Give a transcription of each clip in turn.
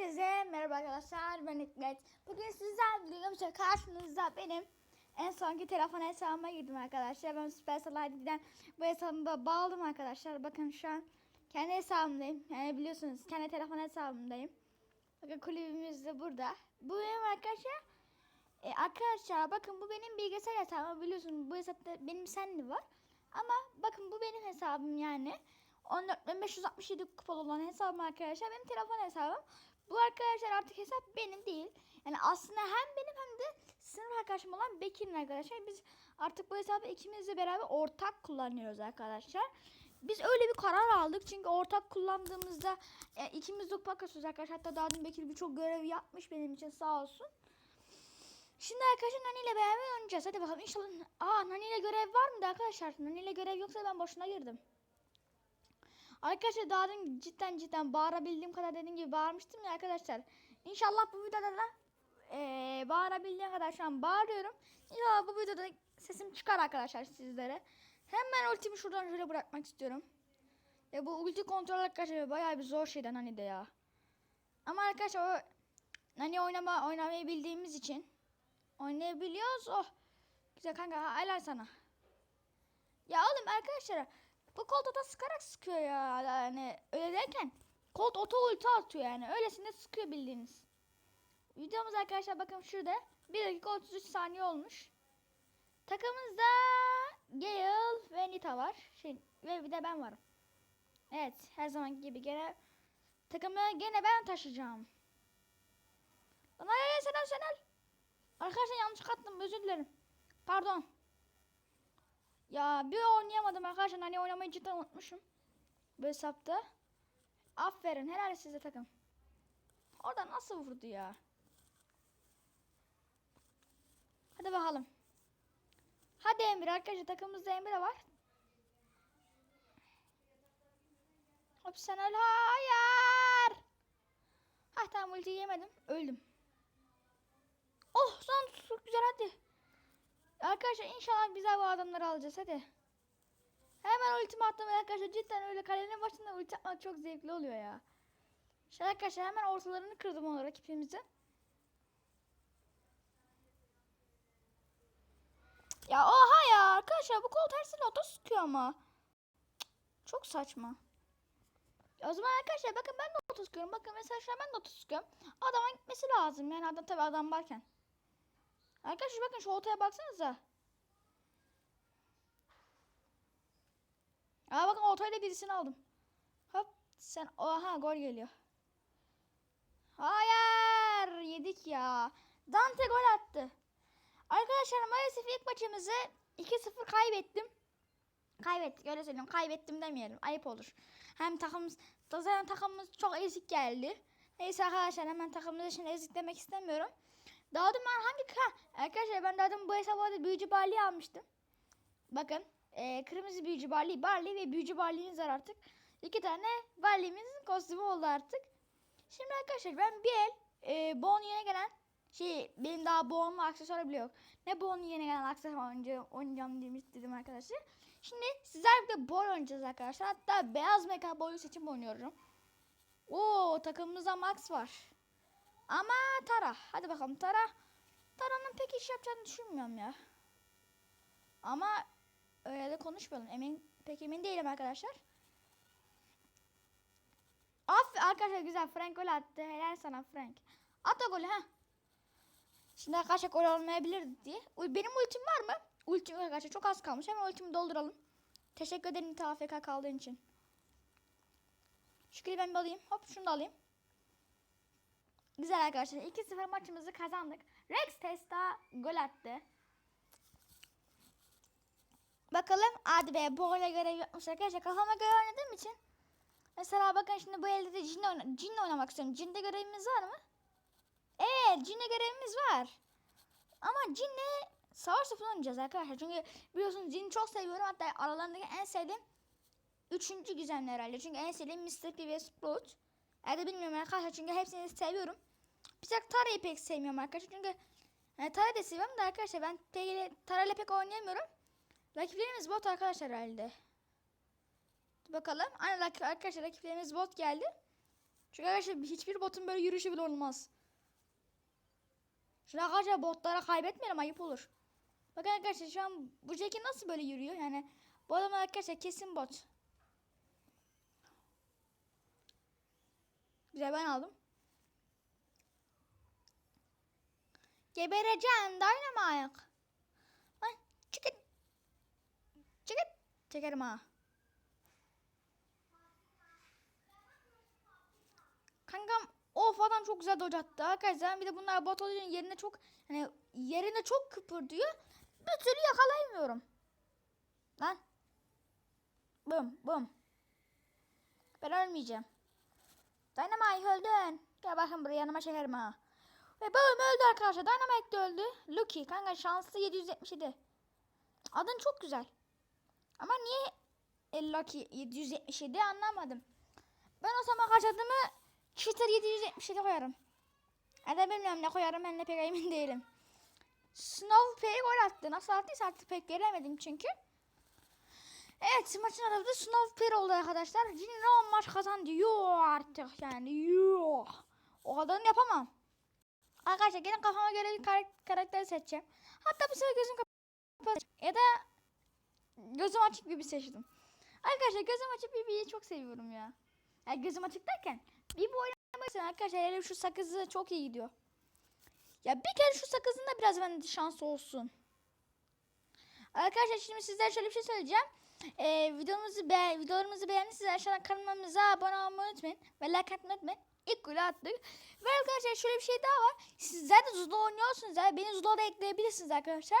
Herkese merhaba arkadaşlar ben Hikmet. Bugün sizlerle birlikte karşınızda benim en sonki telefon hesabıma girdim arkadaşlar. Ben Supercell ID'den bu hesabıma bağladım arkadaşlar. Bakın şu an kendi hesabımdayım. Yani biliyorsunuz kendi telefon hesabımdayım. Bakın kulübümüz de burada. Bu benim arkadaşlar. E, arkadaşlar bakın bu benim bilgisayar hesabım. Biliyorsunuz bu hesapta benim senli var. Ama bakın bu benim hesabım yani. 14.567 kupalı olan hesabım arkadaşlar. Benim telefon hesabım. Bu arkadaşlar artık hesap benim değil. Yani aslında hem benim hem de sınıf arkadaşım olan Bekir'in arkadaşlar. Biz artık bu hesabı ikimizle beraber ortak kullanıyoruz arkadaşlar. Biz öyle bir karar aldık. Çünkü ortak kullandığımızda e, ikimiz de kupa kasıyoruz arkadaşlar. Hatta daha dün Bekir birçok görev yapmış benim için sağ olsun. Şimdi arkadaşlar Nani ile beraber oynayacağız. Hadi bakalım inşallah. Aa Nani ile görev var mı arkadaşlar? Nani ile görev yoksa ben boşuna girdim. Arkadaşlar daha dün cidden cidden bağırabildiğim kadar dediğim gibi bağırmıştım ya arkadaşlar. İnşallah bu videoda da eee bağırabildiğim kadar şu an bağırıyorum. İnşallah bu videoda sesim çıkar arkadaşlar sizlere. Hemen ultimi şuradan şöyle bırakmak istiyorum. Ya bu ulti kontrol arkadaşlar bayağı bir zor şeyden hani de ya. Ama arkadaşlar o hani oynama oynamayı bildiğimiz için oynayabiliyoruz. Oh. Güzel kanka helal sana. Ya oğlum arkadaşlar bu Colt oto sıkarak sıkıyor ya. Yani öyle derken Colt oto ulti atıyor yani. Öylesine sıkıyor bildiğiniz. Videomuz arkadaşlar bakın şurada. 1 dakika 33 saniye olmuş. Takımımızda Gale ve Nita var. Şey, ve bir de ben varım. Evet her zaman gibi gene takımı gene ben taşıyacağım. Lan ay ay Senel. Arkadaşlar yanlış kattım özür dilerim. Pardon. Ya bir oynayamadım arkadaşlar. Hani oynamayı cidden unutmuşum. Bu hesapta. Aferin. Helal size takım. Orada nasıl vurdu ya? Hadi bakalım. Hadi Emre arkadaşlar takımımızda Emre var. Öl. Hayır. Ha tamam ulti yemedim. Öldüm. Oh son çok güzel hadi. Arkadaşlar inşallah güzel bu adamları alacağız hadi. Hemen ultimi attım arkadaşlar cidden öyle kalenin başında ulti atmak çok zevkli oluyor ya. Şöyle arkadaşlar hemen ortalarını kırdım onu rakibimizin. Ya oha ya arkadaşlar bu kol tersine oto sıkıyor ama. Çok saçma. O zaman arkadaşlar bakın ben de oto sıkıyorum. Bakın mesela şu ben de oto sıkıyorum. Adama gitmesi lazım yani adam tabi adam varken. Arkadaşlar bakın şu oltaya baksanıza. Aa bakın oltayla birisini aldım. Hop sen oha gol geliyor. Hayır yedik ya. Dante gol attı. Arkadaşlar maalesef ilk maçımızı 2-0 kaybettim. Kaybettik öyle söyleyeyim. Kaybettim demeyelim. Ayıp olur. Hem takımımız zaten takımımız çok ezik geldi. Neyse arkadaşlar hemen takımımız için ezik demek istemiyorum. Dün ben hangi ha, arkadaşlar ben dün bu hesabı büyücü Barley almıştım. Bakın e, kırmızı büyücü Barley, Barley ve büyücü Barley'imiz var artık. İki tane Barley'imizin kostümü oldu artık. Şimdi arkadaşlar ben bir el e, Bon yeni gelen şey benim daha Bon'la aksesuarı bile yok. Ne Bon yeni gelen aksesuar önce oynayacağım demiş dedim arkadaşlar. Şimdi sizler bir de Bon oynayacağız arkadaşlar. Hatta beyaz mekan boyu seçim oynuyorum. Oo takımımızda Max var. Ama Tara. Hadi bakalım Tara. Tara'nın pek iş yapacağını düşünmüyorum ya. Ama öyle de konuşmayalım. Emin, pek emin değilim arkadaşlar. Af arkadaşlar güzel. Frank gol attı. Helal sana Frank. At o golü ha. Şimdi arkadaşlar gol olmayabilir diye. Benim ultim var mı? Ultim arkadaşlar. Çok az kalmış. Hemen ultimi dolduralım. Teşekkür ederim TFK kaldığın için. Şu klibi ben bir alayım. Hop şunu da alayım. Güzel arkadaşlar. 2-0 maçımızı kazandık. Rex Testa gol attı. Bakalım hadi be bu gole göre yokmuş arkadaşlar. Kafama göre oynadığım için. Mesela bakın şimdi bu elde de cinle, oyna cinle oynamak istiyorum. Cinde görevimiz var mı? Evet cinle görevimiz var. Ama cinle savaş topu oynayacağız arkadaşlar. Çünkü biliyorsunuz cini çok seviyorum. Hatta aralarındaki en sevdiğim üçüncü gizemli herhalde. Çünkü en sevdiğim Mr. P ve Sprout. Eğer bilmiyorum arkadaşlar çünkü hepsini seviyorum. Bir tek Tara'yı pek sevmiyorum arkadaşlar. Çünkü yani Tara da seviyorum da arkadaşlar ben Tara'yla pek oynayamıyorum. Rakiplerimiz bot arkadaşlar herhalde. Bakalım. Aynen arkadaşlar rakiplerimiz bot geldi. Çünkü arkadaşlar hiçbir botun böyle yürüyüşü bile olmaz. Şimdi arkadaşlar botlara kaybetmeyelim ayıp olur. Bakın arkadaşlar şu an bu Jackie nasıl böyle yürüyor yani bu adam arkadaşlar kesin bot. Güzel ben aldım. Gebereceğim Dynamite. Lan çıkın. Çıkın. Çekerim ha. Kankam of adam çok güzel dodge attı. Arkadaşlar bir de bunlar bot yerinde çok hani yerinde çok kıpırdıyor. Bir türlü yakalayamıyorum. Lan. Bum bum. Ben ölmeyeceğim. Dynamite öldün. Gel bakın buraya yanıma çekerim. Ve babam öldü arkadaşlar. Dynamite de öldü. Lucky kanka şanslı 777. Adın çok güzel. Ama niye e, Lucky 777 anlamadım. Ben o zaman kaç adımı Cheater 777 koyarım. Ya bilmiyorum ne koyarım ben de pek emin değilim. Snow Pay gol attı. Nasıl attıysa artık pek göremedim çünkü. Evet maçın adı da Snow Pay oldu arkadaşlar. Yine 10 maç kazandı. Yo artık yani yo. O kadarını yapamam. Arkadaşlar gene kafama göre bir kar- karakter seçeceğim. Hatta bu sefer gözüm kapalı. Ya da gözüm açık gibi seçtim. Arkadaşlar gözüm açık Bibi'yi çok seviyorum ya. Yani gözüm açık derken Bibi oynamak istiyorum arkadaşlar. Hele şu sakızı çok iyi gidiyor. Ya bir kere şu sakızın da biraz bende şans olsun. Arkadaşlar şimdi sizlere şöyle bir şey söyleyeceğim. Ee, videomuzu be videolarımızı beğendiyseniz aşağıdan kanalımıza abone olmayı unutmayın. Ve like atmayı unutmayın. İlk golü attık. Ve arkadaşlar şöyle bir şey daha var. Sizler de Zula oynuyorsunuz. Yani beni Zula'da ekleyebilirsiniz arkadaşlar.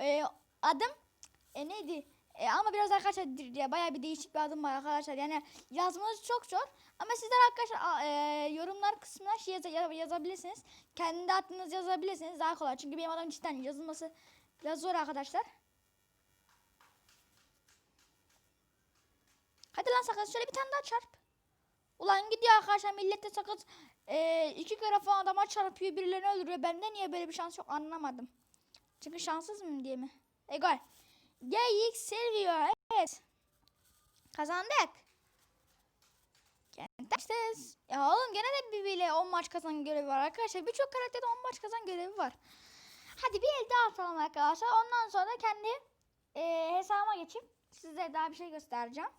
Ee, adım e, neydi? E, ama biraz arkadaşlar ya bayağı bir değişik bir adım var arkadaşlar. Yani yazmanız çok zor. Ama sizler arkadaşlar e, yorumlar kısmına şey yaz- ya- yazabilirsiniz. Kendi adınızı yazabilirsiniz. Daha kolay. Çünkü benim adım cidden yazılması biraz zor arkadaşlar. Hadi lan sakız şöyle bir tane daha çarp. Ulan gidiyor arkadaşlar millette sakız e, iki kere falan adama çarpıyor birilerini öldürüyor. Bende niye böyle bir şans yok anlamadım. Çünkü şanssız mıyım diye mi? E gol. GX seviyor. Evet. Kazandık. Kenttesiniz. Ya oğlum gene de birbiriyle 10 maç kazan görevi var arkadaşlar. Birçok karakterde 10 maç kazan görevi var. Hadi bir el daha atalım arkadaşlar. Ondan sonra kendi e, hesabıma geçip size daha bir şey göstereceğim.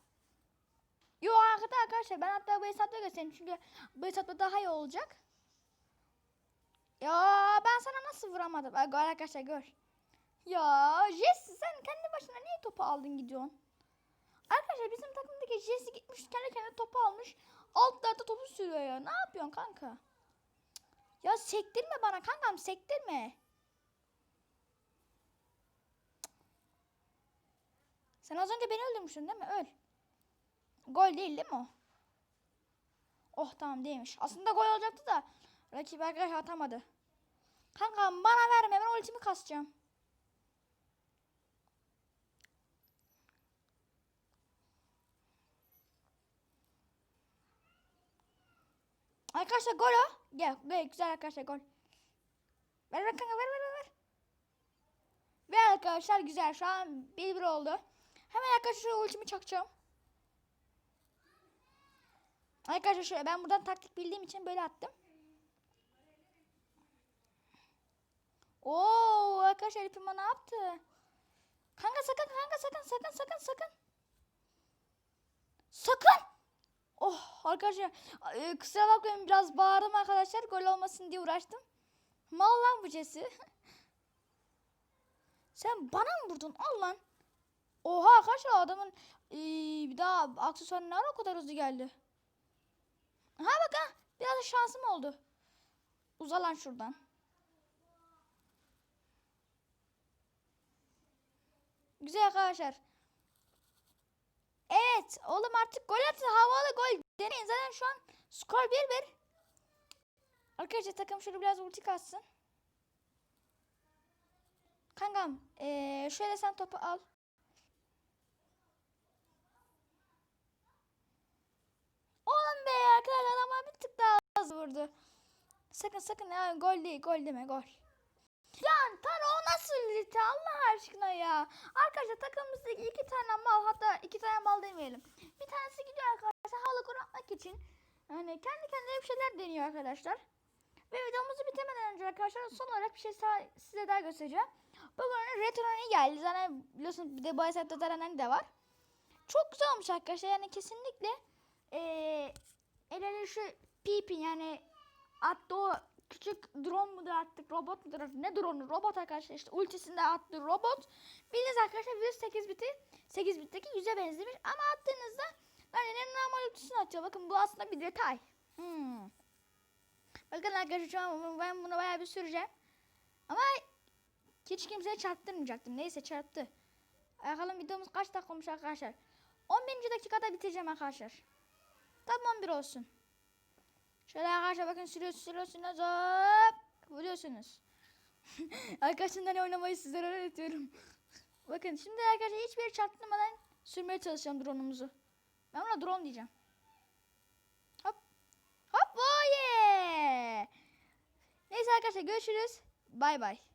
Yo arkada arkadaşlar ben hatta bu hesapta göstereyim çünkü bu hesapta daha iyi olacak. Ya ben sana nasıl vuramadım? Ay, gol arkadaşlar gör. Ya Jesse sen kendi başına niye topu aldın gidiyorsun? Arkadaşlar bizim takımdaki Jesse gitmiş kendi kendine topu almış. Altlarda topu sürüyor ya. Ne yapıyorsun kanka? Ya sektirme bana kankam sektirme. Sen az önce beni öldürmüştün değil mi? Öl. Gol değil değil mi o? Oh tamam değilmiş. Aslında gol olacaktı da rakip arkadaş atamadı. Kankam bana verme ben ultimi kasacağım. Arkadaşlar gol o. Gel, gel güzel arkadaşlar gol. Ver ver kanka ver ver ver. Ve arkadaşlar güzel şu an 1-1 oldu. Hemen arkadaşlar ultimi çakacağım. Arkadaşlar şöyle ben buradan taktik bildiğim için böyle attım. Oo arkadaşlar ipime ne yaptı? Kanka sakın kanka sakın sakın sakın sakın. Sakın. Oh arkadaşlar e, kusura bakmayın biraz bağırdım arkadaşlar gol olmasın diye uğraştım. Mal lan bu Cesi. Sen bana mı vurdun? Al lan. Oha arkadaşlar adamın e, bir daha ara o kadar hızlı geldi. Ha bak ha biraz şansım oldu. Uza lan şuradan. Güzel arkadaşlar. Evet oğlum artık gol atın havalı gol. Deneyin zaten şu an skor 1-1. Arkadaşlar takım şöyle biraz ulti katsın. Kankam ee, şöyle sen topu al. Oğlum be arkadaşlar ama bir tık daha az vurdu. Sakın sakın ya gol değil gol deme gol. Ya Taro o nasıl lite Allah aşkına ya. Arkadaşlar takımımızdaki iki tane mal hatta iki tane mal demeyelim. Bir tanesi gidiyor arkadaşlar havalı gol atmak için. Yani kendi kendine bir şeyler deniyor arkadaşlar. Ve videomuzu bitirmeden önce arkadaşlar son olarak bir şey size daha göstereceğim. Bugün Retron'i geldi. Zaten biliyorsunuz bir de bu hesapta de var. Çok güzel olmuş arkadaşlar. Yani kesinlikle eee el ele şu Pipi yani attı o küçük drone mudur attık robot mudur artık ne drone'u? Robot arkadaşlar işte ultisinde attığı robot. Bildiğiniz arkadaşlar 108 biti 8 bitteki yüze benzemiş ama attığınızda Nani'nin normal ultisini atıyor. Bakın bu aslında bir detay. Hmm. bakın arkadaşlar şu an ben bunu bayağı bir süreceğim. Ama hiç kimseye çarptırmayacaktım. Neyse çarptı. Bakalım videomuz kaç dakika olmuş arkadaşlar? 11. dakikada bitireceğim arkadaşlar. Tam 11 olsun Şöyle arkadaşlar bakın sürüyorsunuz sürüyorsunuz hop vuruyorsunuz. arkadaşlar ne oynamayı sizlere öğretiyorum. bakın şimdi arkadaşlar hiçbir yere çarptırmadan sürmeye çalışacağım drone'umuzu. Ben buna drone diyeceğim. Hop. Hop oh yeah. Neyse arkadaşlar görüşürüz. Bay bay.